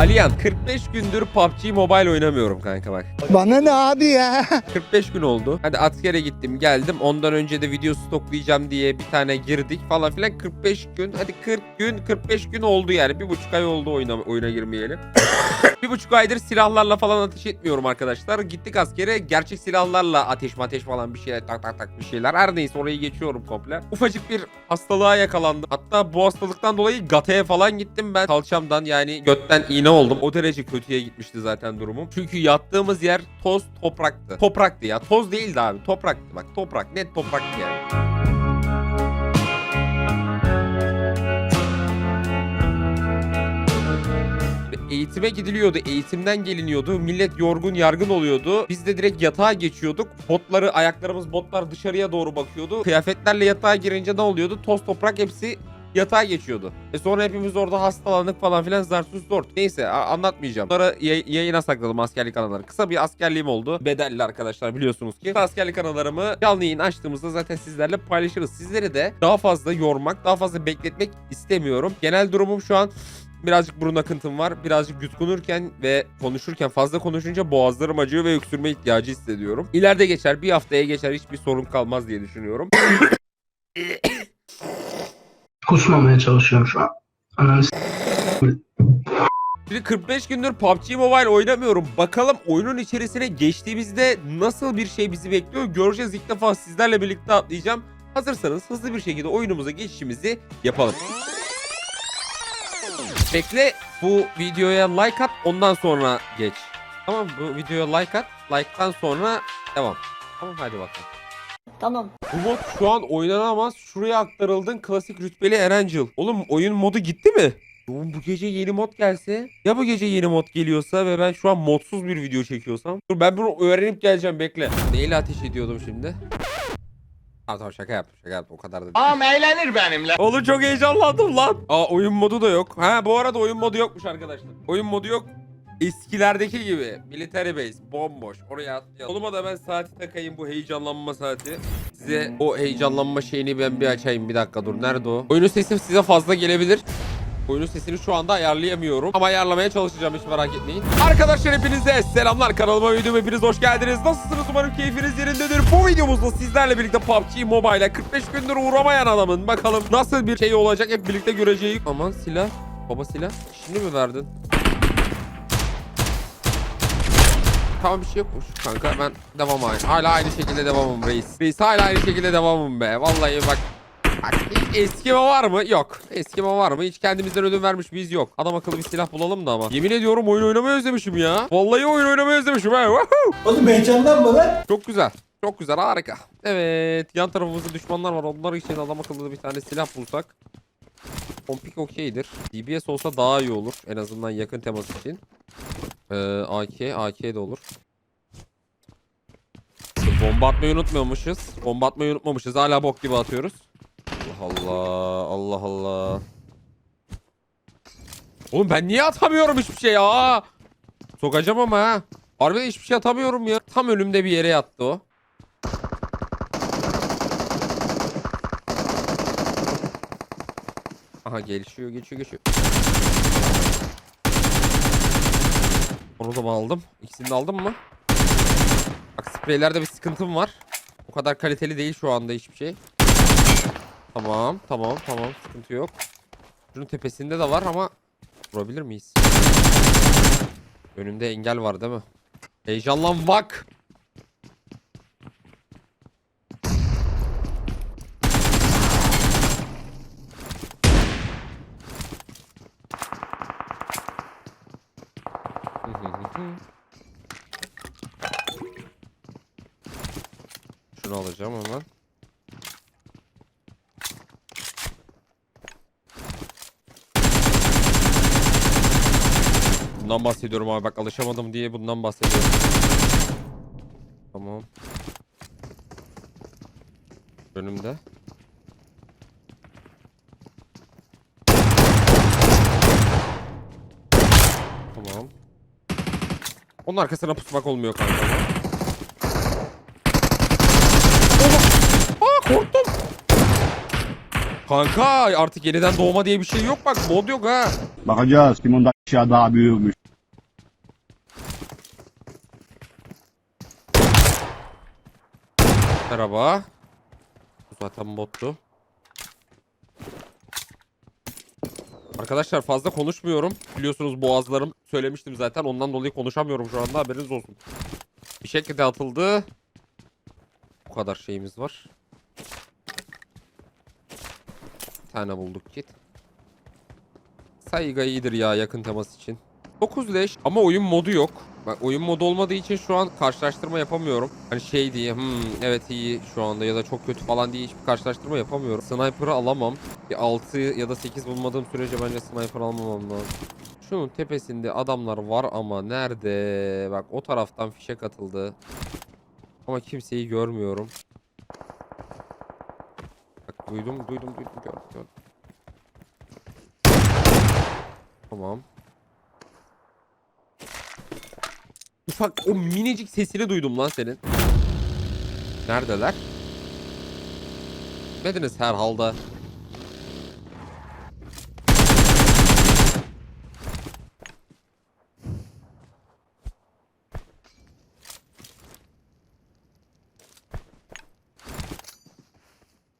Aliyan 45 gündür PUBG Mobile oynamıyorum kanka bak. Bana ne abi ya? 45 gün oldu. Hadi askere gittim geldim. Ondan önce de video stoklayacağım diye bir tane girdik falan filan. 45 gün hadi 40 gün 45 gün oldu yani. Bir buçuk ay oldu oyuna, oyuna girmeyeli. Bir buçuk aydır silahlarla falan ateş etmiyorum arkadaşlar. Gittik askere gerçek silahlarla ateş ateş falan bir şeyler tak tak tak bir şeyler. Her neyse orayı geçiyorum komple. Ufacık bir hastalığa yakalandım. Hatta bu hastalıktan dolayı gataya falan gittim ben. Kalçamdan yani götten iğne oldum. O derece kötüye gitmişti zaten durumum. Çünkü yattığımız yer toz topraktı. Topraktı ya. Toz değildi abi. Topraktı. Bak toprak. Net topraktı yani. Eğitime gidiliyordu. Eğitimden geliniyordu. Millet yorgun yargın oluyordu. Biz de direkt yatağa geçiyorduk. Botları ayaklarımız botlar dışarıya doğru bakıyordu. Kıyafetlerle yatağa girince ne oluyordu? Toz toprak hepsi yatağa geçiyordu. E sonra hepimiz orada hastalandık falan filan zarsuz zor. Neyse anlatmayacağım. Sonra yay- yayına sakladım askerlik anıları. Kısa bir askerliğim oldu. Bedelli arkadaşlar biliyorsunuz ki. Askerlik anılarımı canlı yayın açtığımızda zaten sizlerle paylaşırız. Sizleri de daha fazla yormak, daha fazla bekletmek istemiyorum. Genel durumum şu an birazcık burun akıntım var. Birazcık yutkunurken ve konuşurken fazla konuşunca boğazlarım acıyor ve öksürme ihtiyacı hissediyorum. İleride geçer, bir haftaya geçer hiçbir sorun kalmaz diye düşünüyorum. Kusmamaya çalışıyorum şu an. Ananı Şimdi 45 gündür PUBG Mobile oynamıyorum. Bakalım oyunun içerisine geçtiğimizde nasıl bir şey bizi bekliyor göreceğiz. İlk defa sizlerle birlikte atlayacağım. Hazırsanız hızlı bir şekilde oyunumuza geçişimizi yapalım. Bekle bu videoya like at ondan sonra geç. Tamam bu videoya like at. Like'tan sonra devam. Tamam hadi bakalım. Tamam. Bu mod şu an oynanamaz. Şuraya aktarıldın klasik rütbeli Erangel. Oğlum oyun modu gitti mi? Oğlum bu gece yeni mod gelse? Ya bu gece yeni mod geliyorsa ve ben şu an modsuz bir video çekiyorsam? Dur ben bunu öğrenip geleceğim bekle. Neyle ateş ediyordum şimdi? Tamam tamam şaka yaptım şaka yaptım o kadar da değil. Ağam eğlenir benimle. Oğlum çok heyecanlandım lan. Aa oyun modu da yok. Ha bu arada oyun modu yokmuş arkadaşlar. Oyun modu yok. Eskilerdeki gibi military base bomboş oraya atlayalım. Oluma da ben saati takayım bu heyecanlanma saati. Size o heyecanlanma şeyini ben bir açayım bir dakika dur nerede o? Oyunun sesi size fazla gelebilir. Oyunun sesini şu anda ayarlayamıyorum. Ama ayarlamaya çalışacağım hiç merak etmeyin. Arkadaşlar hepinize selamlar. Kanalıma videoma hepiniz hoş geldiniz. Nasılsınız? Umarım keyfiniz yerindedir. Bu videomuzda sizlerle birlikte PUBG Mobile'a 45 gündür uğramayan adamın bakalım nasıl bir şey olacak hep birlikte göreceğiz. Aman silah. Baba silah. Şimdi mi verdin? Tamam bir şey yokmuş kanka ben devam aynı. Hala aynı şekilde devamım reis. Reis hala aynı şekilde devamım be. Vallahi bak Bak, hiç eskime var mı? Yok. Eskime var mı? Hiç kendimizden ödün vermiş biz yok. Adam akıllı bir silah bulalım da ama. Yemin ediyorum oyun oynamayı özlemişim ya. Vallahi oyun oynamayı özlemişim. Woohoo! Oğlum heyecanlanma lan. Çok güzel. Çok güzel harika. Evet yan tarafımızda düşmanlar var. Onlar için adam akıllı bir tane silah bulsak. Pompik okeydir. DBS olsa daha iyi olur. En azından yakın temas için. Ee, AK, AK de olur. Bomba atmayı unutmuyormuşuz. Bomba atmayı unutmamışız. Hala bok gibi atıyoruz. Allah Allah. Allah. Oğlum ben niye atamıyorum hiçbir şey ya? Sokacağım ama ha. Harbiden hiçbir şey atamıyorum ya. Tam önümde bir yere yattı o. Aha gelişiyor, geçiyor, geçiyor. Onu da mı aldım? İkisini de aldım mı? Bak spreylerde bir sıkıntım var. O kadar kaliteli değil şu anda hiçbir şey. Tamam, tamam, tamam. Sıkıntı yok. Şunun tepesinde de var ama vurabilir miyiz? Önümde engel var değil mi? Heyecanlan bak. Şunu alacağım hemen. Bundan bahsediyorum abi bak alışamadım diye bundan bahsediyorum. Tamam. Önümde. Tamam. Onun arkasına pusmak olmuyor kanka. Aa korktum. Kanka artık yeniden doğma diye bir şey yok bak mod yok ha. Bakacağız kim onda daha büyükmüş. Merhaba. Zaten bottu. Arkadaşlar fazla konuşmuyorum. Biliyorsunuz boğazlarım söylemiştim zaten. Ondan dolayı konuşamıyorum şu anda haberiniz olsun. Bir şekilde atıldı. Bu kadar şeyimiz var. Bir tane bulduk kit. Sayga iyidir ya yakın temas için. 9 leş ama oyun modu yok. Bak oyun modu olmadığı için şu an karşılaştırma yapamıyorum. Hani şey diye hmm, evet iyi şu anda ya da çok kötü falan diye hiçbir karşılaştırma yapamıyorum. Sniper'ı alamam. Bir 6 ya da 8 bulmadığım sürece bence sniper almamam lazım. Şunun tepesinde adamlar var ama nerede? Bak o taraftan fişek atıldı. Ama kimseyi görmüyorum. Bak duydum duydum duydum gördüm gördüm. Tamam. Ufak o minicik sesini duydum lan senin. Neredeler? Gitmediniz herhalde.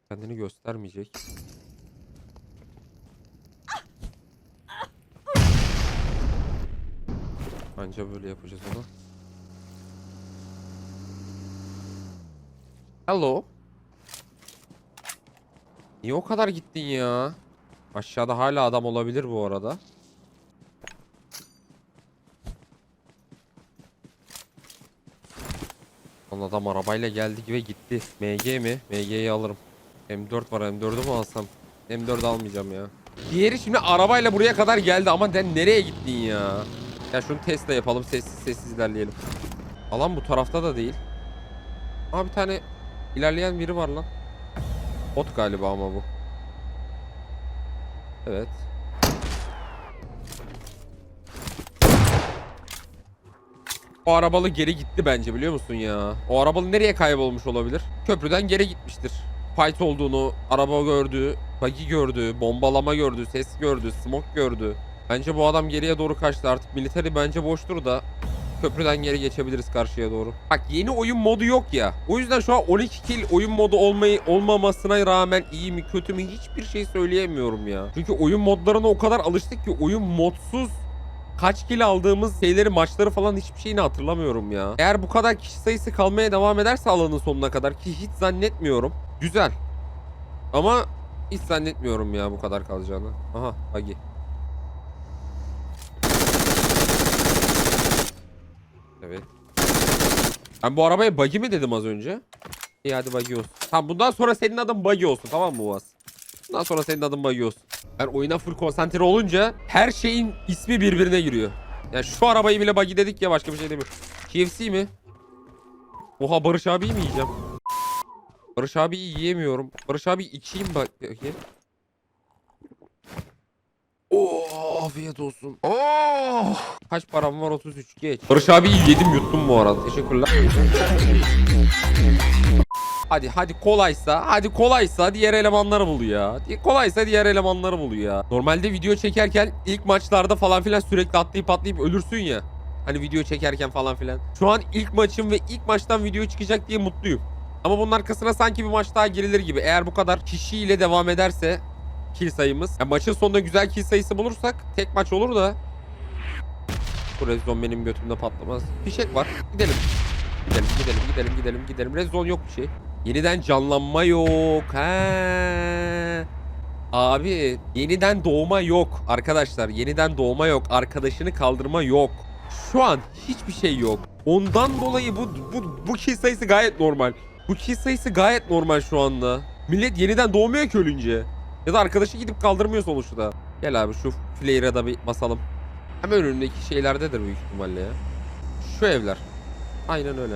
Kendini göstermeyecek. Anca böyle yapacağız onu. Hello. Niye o kadar gittin ya? Aşağıda hala adam olabilir bu arada. Lan adam arabayla geldi ve gitti. MG mi? MG'yi alırım. M4 var M4'ü mü alsam? M4 almayacağım ya. Diğeri şimdi arabayla buraya kadar geldi ama sen nereye gittin ya? Ya şunu Tesla yapalım sessiz sessiz ilerleyelim. Alan bu tarafta da değil. Aa bir tane ilerleyen biri var lan. Bot galiba ama bu. Evet. O arabalı geri gitti bence biliyor musun ya? O arabalı nereye kaybolmuş olabilir? Köprüden geri gitmiştir. Fight olduğunu, araba gördü, buggy gördü, bombalama gördü, ses gördü, smoke gördü. Bence bu adam geriye doğru kaçtı artık. Military bence boştur da köprüden geri geçebiliriz karşıya doğru. Bak yeni oyun modu yok ya. O yüzden şu an 12 kill oyun modu olmayı olmamasına rağmen iyi mi kötü mü hiçbir şey söyleyemiyorum ya. Çünkü oyun modlarına o kadar alıştık ki oyun modsuz kaç kill aldığımız şeyleri maçları falan hiçbir şeyini hatırlamıyorum ya. Eğer bu kadar kişi sayısı kalmaya devam ederse alanın sonuna kadar ki hiç zannetmiyorum. Güzel. Ama hiç zannetmiyorum ya bu kadar kalacağını. Aha buggy. Evet. Ben bu arabaya buggy mi dedim az önce? İyi hadi buggy olsun. Tamam bundan sonra senin adın buggy olsun tamam mı Uaz? Bundan sonra senin adın buggy olsun. Ben oyuna full konsantre olunca her şeyin ismi birbirine giriyor. Yani şu arabayı bile buggy dedik ya başka bir şey demiyorum. KFC mi? Oha Barış abiyi mi yiyeceğim? Barış abiyi yiyemiyorum. Barış abi içeyim bak. Oo, afiyet olsun. Oo! Kaç param var? 33 geç. Barış abi yedim yuttum bu arada. Teşekkürler. Hadi hadi kolaysa, hadi kolaysa diğer elemanları bul ya. Kolaysa diğer elemanları bul ya. Normalde video çekerken ilk maçlarda falan filan sürekli atlayıp atlayıp ölürsün ya. Hani video çekerken falan filan. Şu an ilk maçım ve ilk maçtan video çıkacak diye mutluyum. Ama bunun arkasına sanki bir maç daha girilir gibi. Eğer bu kadar kişiyle devam ederse kill sayımız. Yani maçın sonunda güzel kill sayısı bulursak tek maç olur da. Bu red zone benim götümde patlamaz. Fişek var. Gidelim. Gidelim gidelim gidelim gidelim gidelim. Red zone yok bir şey. Yeniden canlanma yok. He. Abi yeniden doğma yok arkadaşlar. Yeniden doğma yok. Arkadaşını kaldırma yok. Şu an hiçbir şey yok. Ondan dolayı bu bu bu kill sayısı gayet normal. Bu kill sayısı gayet normal şu anda. Millet yeniden doğmuyor ki ölünce. Ya da arkadaşı gidip kaldırmıyor sonuçta. Gel abi şu flare'a da bir basalım. Hemen önündeki şeylerdedir büyük ihtimalle ya. Şu evler. Aynen öyle.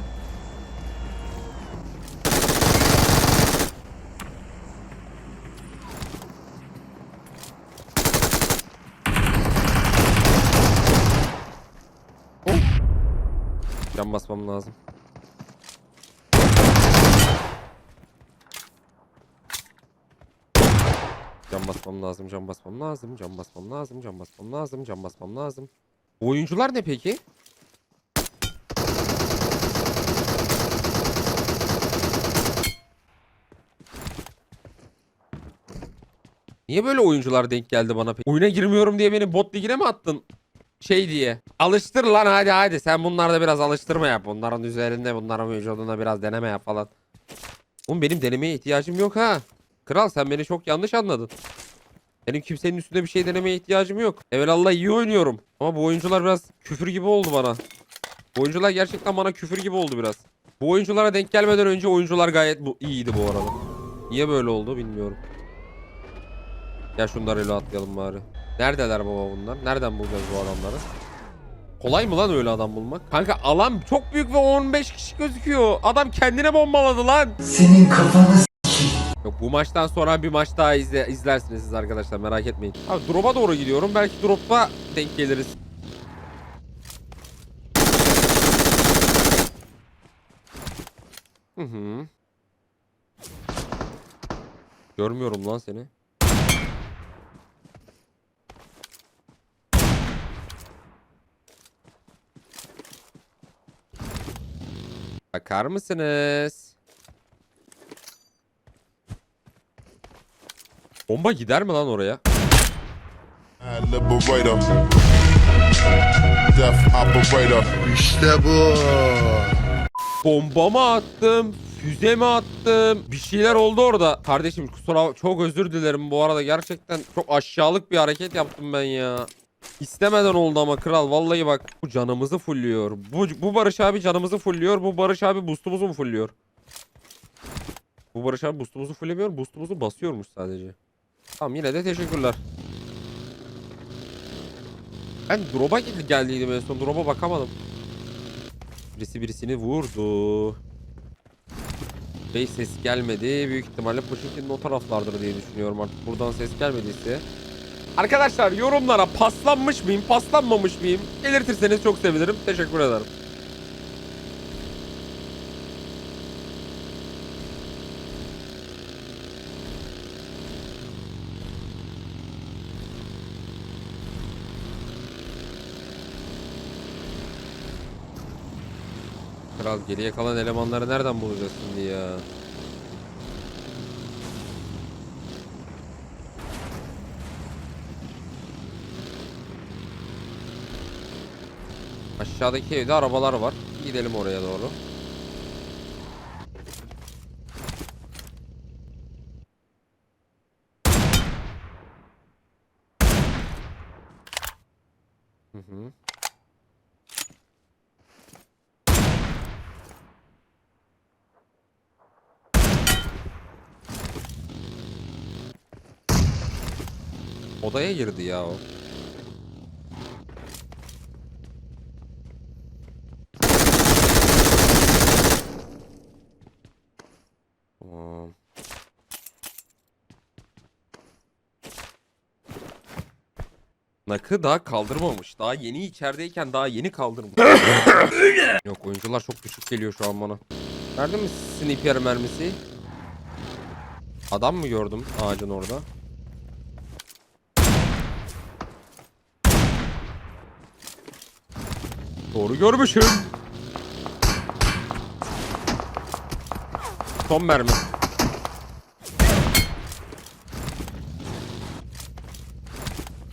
Can basmam lazım. Basmam lazım, can basmam lazım, can basmam lazım, can basmam lazım, can basmam lazım. Oyuncular ne peki? Niye böyle oyuncular denk geldi bana? Oyuna girmiyorum diye beni bot ligine mi attın? Şey diye. Alıştır lan hadi hadi. Sen bunlarda biraz alıştırma yap. Bunların üzerinde bunların vücudunda biraz deneme yap falan. Oğlum benim denemeye ihtiyacım yok ha. Kral sen beni çok yanlış anladın. Benim kimsenin üstünde bir şey denemeye ihtiyacım yok. Evelallah iyi oynuyorum. Ama bu oyuncular biraz küfür gibi oldu bana. Bu oyuncular gerçekten bana küfür gibi oldu biraz. Bu oyunculara denk gelmeden önce oyuncular gayet bu iyiydi bu arada. Niye böyle oldu bilmiyorum. Ya şunları öyle atlayalım bari. Neredeler baba bunlar? Nereden bulacağız bu adamları? Kolay mı lan öyle adam bulmak? Kanka alan çok büyük ve 15 kişi gözüküyor. Adam kendine bombaladı lan. Senin kafanı Yok bu maçtan sonra bir maç daha izle, izlersiniz siz arkadaşlar merak etmeyin. Abi drop'a doğru gidiyorum. Belki drop'a denk geliriz. Hı hı. Görmüyorum lan seni. Bakar mısınız? Bomba gider mi lan oraya? İşte bu. Bomba mı attım? Füze mi attım? Bir şeyler oldu orada. Kardeşim kusura çok özür dilerim bu arada. Gerçekten çok aşağılık bir hareket yaptım ben ya. İstemeden oldu ama kral. Vallahi bak bu canımızı fulluyor. Bu, bu Barış abi canımızı fulluyor. Bu Barış abi boostumuzu mu fulluyor? Bu Barış abi boostumuzu fullemiyor. Boostumuzu basıyormuş sadece. Tamam yine de teşekkürler. Ben drop'a gel- geldiydim en son. Drop'a bakamadım. Birisi birisini vurdu. Bey ses gelmedi. Büyük ihtimalle Poşetin'in o taraflardır diye düşünüyorum artık. Buradan ses gelmediyse. Arkadaşlar yorumlara paslanmış mıyım, paslanmamış mıyım? Belirtirseniz çok sevinirim. Teşekkür ederim. Kral geriye kalan elemanları nereden bulacağız şimdi ya? Aşağıdaki evde arabalar var. Gidelim oraya doğru. Hı hı. Odaya girdi ya o. Tamam. Nakı daha kaldırmamış. Daha yeni içerideyken daha yeni kaldırmış. Yok oyuncular çok düşük geliyor şu an bana. Verdin mi sniper mermisi? Adam mı gördüm ağacın orada? Doğru görmüşüm. Son mermi.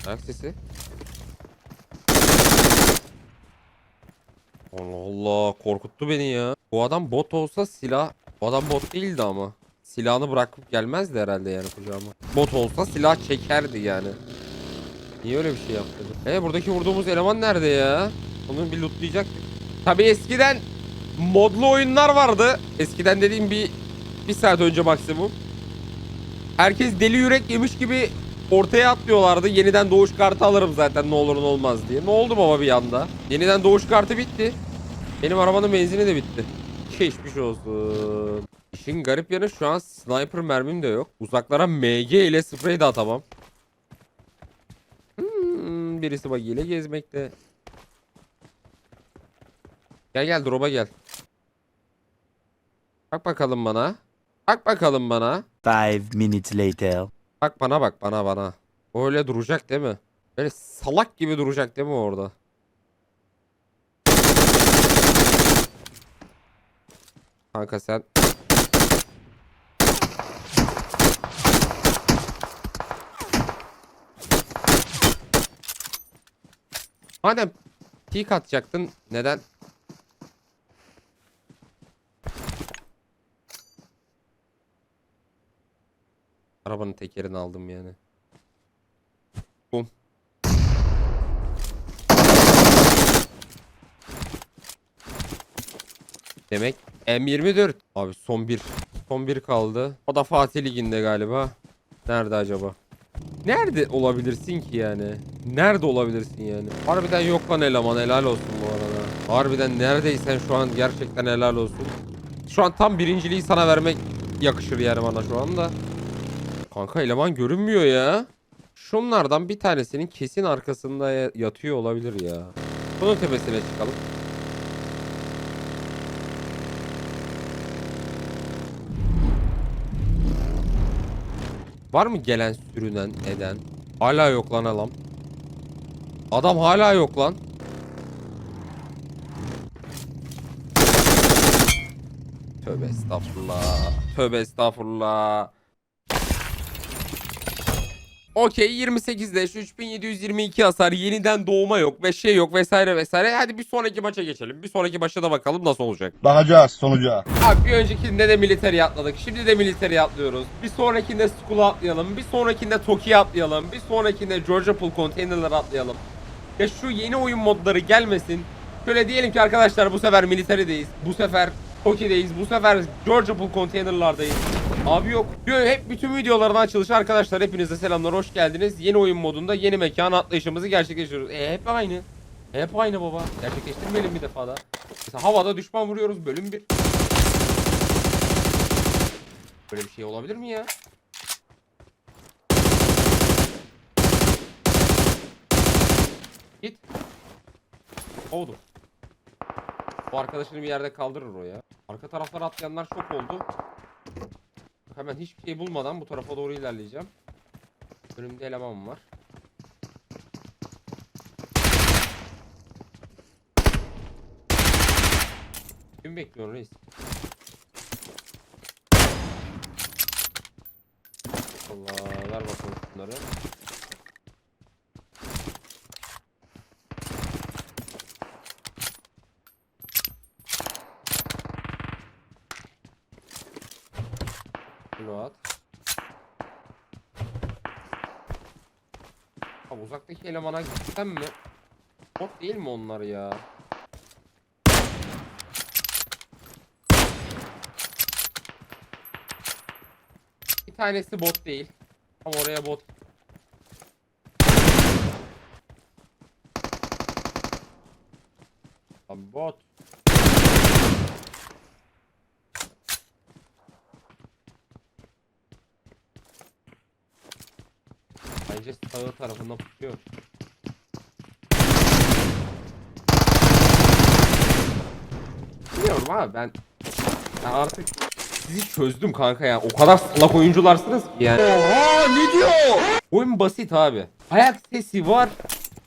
Ayak sesi. Allah Allah korkuttu beni ya. Bu adam bot olsa silah... Bu adam bot değildi ama. Silahını bırakıp gelmezdi herhalde yani kucağıma. Bot olsa silah çekerdi yani. Niye öyle bir şey yaptı? E buradaki vurduğumuz eleman nerede ya? Onu bir lootlayacaktık. Tabi eskiden modlu oyunlar vardı. Eskiden dediğim bir bir saat önce maksimum. Herkes deli yürek yemiş gibi ortaya atlıyorlardı. Yeniden doğuş kartı alırım zaten ne olur ne olmaz diye. Ne oldu baba bir anda? Yeniden doğuş kartı bitti. Benim arabanın benzini de bitti. Geçmiş olsun. İşin garip yanı şu an sniper mermim de yok. Uzaklara MG ile sprey de atamam. Hmm, birisi bak ile gezmekte. Gel gel drop'a gel. Bak bakalım bana. Bak bakalım bana. Five minutes later. Bak bana bak bana bana. Öyle duracak değil mi? Böyle salak gibi duracak değil mi orada? Kanka sen Madem peek atacaktın neden? Arabanın tekerini aldım yani. Bum. Demek M24. Abi son bir. Son bir kaldı. O da Fatih Ligi'nde galiba. Nerede acaba? Nerede olabilirsin ki yani? Nerede olabilirsin yani? Harbiden yok lan eleman helal olsun bu arada. Harbiden neredeysen şu an gerçekten helal olsun. Şu an tam birinciliği sana vermek yakışır yani bana şu anda. Kanka eleman görünmüyor ya. Şunlardan bir tanesinin kesin arkasında ya- yatıyor olabilir ya. Bunun tepesine çıkalım. Var mı gelen sürünen eden? Hala yok lan adam. Adam hala yok lan. Tövbe estağfurullah. Tövbe estağfurullah. Okey 28 leş 3722 hasar yeniden doğma yok ve şey yok vesaire vesaire. Hadi bir sonraki maça geçelim. Bir sonraki maça da bakalım nasıl olacak. Bakacağız sonuca. Abi bir öncekinde de militeri atladık. Şimdi de militeri atlıyoruz. Bir sonrakinde Skull'a atlayalım. Bir sonrakinde Toki'ye atlayalım. Bir sonrakinde Georgia Pool Container'lara atlayalım. Ya şu yeni oyun modları gelmesin. Şöyle diyelim ki arkadaşlar bu sefer militarideyiz. Bu sefer Toki'deyiz. Bu sefer Georgia Pool Container'lardayız. Abi yok. Yo, hep bütün videoların açılışı arkadaşlar. Hepinize selamlar. Hoş geldiniz. Yeni oyun modunda yeni mekan atlayışımızı gerçekleştiriyoruz. E hep aynı. Hep aynı baba. Gerçekleştirmeyelim bir defa da. Mesela havada düşman vuruyoruz bölüm 1. Böyle bir şey olabilir mi ya? Git. Oldu. Bu arkadaşını bir yerde kaldırır o ya. Arka taraflara atlayanlar çok oldu. Hemen hiçbir şey bulmadan bu tarafa doğru ilerleyeceğim. Önümde eleman var. Kim bekliyor reis? Allah ver bakalım şunları. Bunu at. Abi uzaktaki elemana gitsem mi? Bot değil mi onlar ya? Bir tanesi bot değil. Ama oraya bot. Abi bot. Bence sağı tarafından tutuyor. Bilmiyorum abi ben ben artık sizi çözdüm kanka ya. O kadar salak oyuncularsınız ki yani. Oha ne diyor? Oyun basit abi. Ayak sesi var.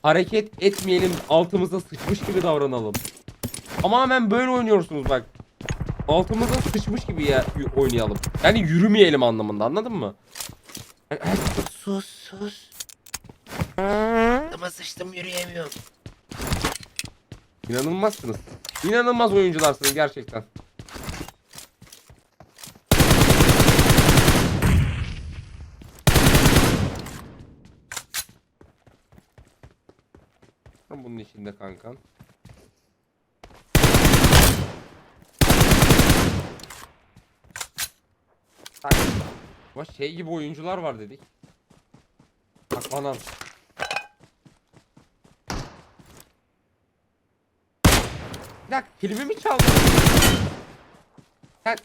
Hareket etmeyelim. Altımıza sıçmış gibi davranalım. Ama hemen böyle oynuyorsunuz bak. Altımıza sıçmış gibi ya oynayalım. Yani yürümeyelim anlamında anladın mı? Sus sus. Ama sıçtım yürüyemiyorum. İnanılmazsınız. İnanılmaz oyuncularsınız gerçekten. Tam bunun içinde kankan. Ama şey gibi oyuncular var dedik. Bak bana. Bir dakika kilimi mi çaldın? Sen...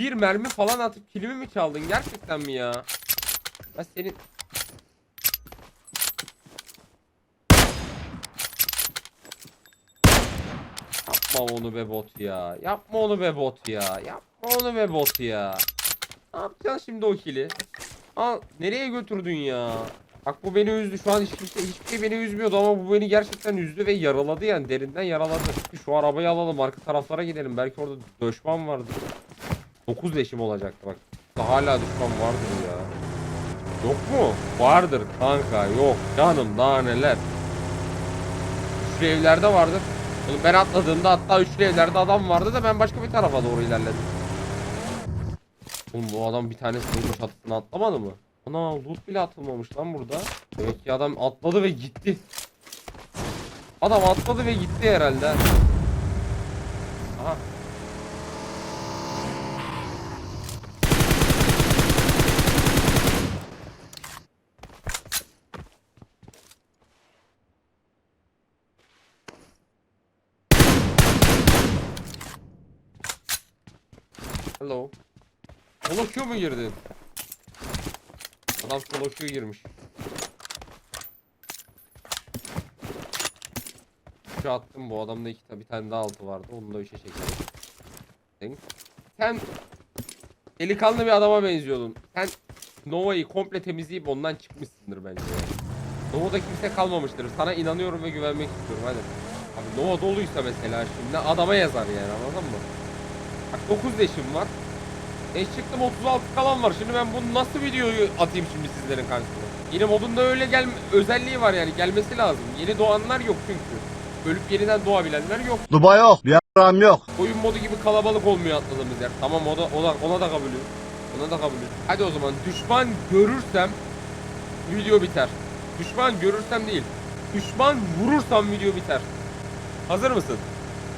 Bir mermi falan atıp kilimi mi çaldın? Gerçekten mi ya? Ben senin... Yapma onu be bot ya. Yapma onu be bot ya. Yapma onu be bot ya. Ne yapacaksın şimdi o kili? Al nereye götürdün ya? Bak bu beni üzdü. Şu an hiç kimse hiçbir şey beni üzmüyordu ama bu beni gerçekten üzdü ve yaraladı yani derinden yaraladı. Şu arabayı alalım arka taraflara gidelim. Belki orada düşman vardır. 9 leşim olacaktı bak. Daha hala düşman vardır ya. Yok mu? Vardır kanka yok. Canım daha neler. Üçlü evlerde vardır. Oğlum ben atladığımda hatta üçlü evlerde adam vardı da ben başka bir tarafa doğru ilerledim. Oğlum bu adam bir tanesi bunun çatısına atlamadı mı? Ana loot bile atılmamış lan burada. Demek ki adam atladı ve gitti. Adam atladı ve gitti herhalde. Aha. Hello. Queue mu girdin? Adam queue girmiş. Şu attım bu adamda iki bir tane daha altı vardı. Onu da üçe çekelim. Sen delikanlı bir adama benziyordun. Sen Nova'yı komple temizleyip ondan çıkmışsındır bence. Nova'da kimse kalmamıştır. Sana inanıyorum ve güvenmek istiyorum hadi. Abi Nova doluysa mesela şimdi adama yazar yani anladın mı? Bak 9 leşim var. E çıktım 36 kalan var. Şimdi ben bunu nasıl videoyu atayım şimdi sizlerin karşısına? Yine modunda öyle gel özelliği var yani gelmesi lazım. Yeni doğanlar yok çünkü. Ölüp yeniden doğabilenler yok. Duba yok. Bir yaram yok. Oyun modu gibi kalabalık olmuyor atladığımız yer. Tamam o da, o da, ona da kabulüm. Ona da kabulüm. Hadi o zaman düşman görürsem video biter. Düşman görürsem değil. Düşman vurursam video biter. Hazır mısın?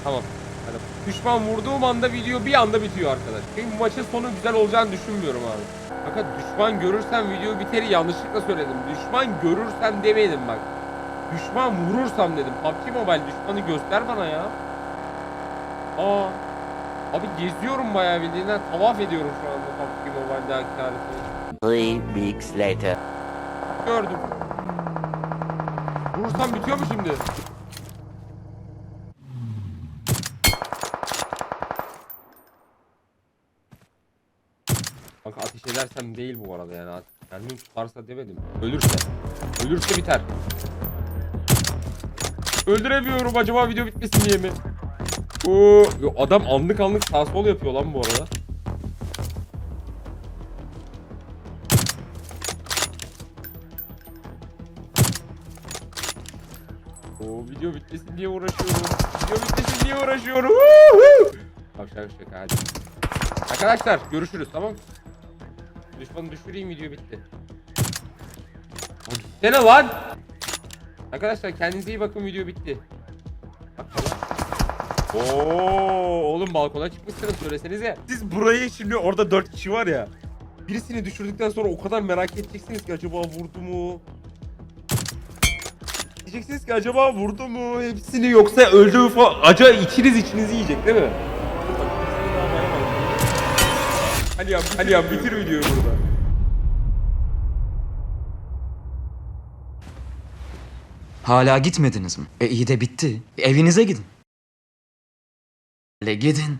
Tamam. Hadi. Düşman vurduğum anda video bir anda bitiyor arkadaş. Çünkü bu maçın sonu güzel olacağını düşünmüyorum abi. Fakat düşman görürsem video biteri yanlışlıkla söyledim. Düşman görürsem demedim bak. Düşman vurursam dedim. PUBG Mobile düşmanı göster bana ya. Aa. Abi geziyorum bayağı bildiğinden tavaf ediyorum şu anda PUBG Mobile'deki haritayı. Three weeks later. Gördüm. Vurursam bitiyor mu şimdi? Edersem değil bu arada yani. Kendini tutarsa demedim. Ölürse. Ölürse biter. Öldüremiyorum acaba video bitmesin diye mi? Oo, adam anlık anlık sağ sol yapıyor lan bu arada. Oo video bitmesin diye uğraşıyorum. Video bitmesin diye uğraşıyorum. Şaka şaka hadi. Arkadaşlar görüşürüz tamam mı? Düşmanı düşüreyim video bitti. O gitsene lan. Arkadaşlar kendinize iyi bakın video bitti. Oo, oğlum balkona çıkmışsınız söylesenize. Siz burayı şimdi orada 4 kişi var ya. Birisini düşürdükten sonra o kadar merak edeceksiniz ki acaba vurdu mu? Diyeceksiniz ki acaba vurdu mu hepsini yoksa öldü mü falan. Acaba içiniz içinizi yiyecek değil mi? Hadi yap bitir videoyu burada. Hala gitmediniz mi? E iyi de bitti. Evinize gidin. Le gidin.